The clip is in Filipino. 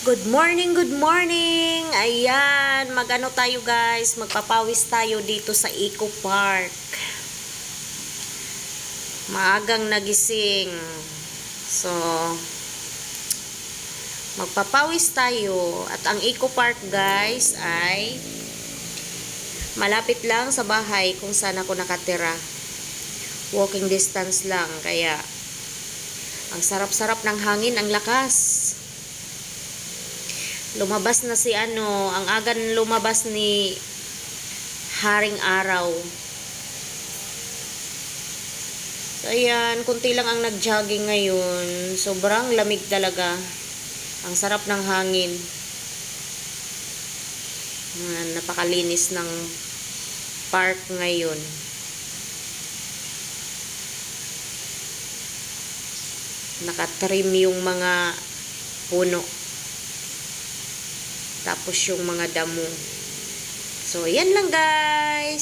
Good morning, good morning! Ayan, magano tayo guys, magpapawis tayo dito sa Eco Park. Maagang nagising. So, magpapawis tayo. At ang Eco Park guys ay malapit lang sa bahay kung saan ako nakatira. Walking distance lang, kaya ang sarap-sarap ng hangin, ang lakas. Lumabas na si ano, ang agan lumabas ni Haring Araw. So, ayan, kunti lang ang nag-jogging ngayon. Sobrang lamig talaga. Ang sarap ng hangin. Napakalinis ng park ngayon. Nakatrim yung mga puno. Tapos yung mga damo. So, yan lang guys.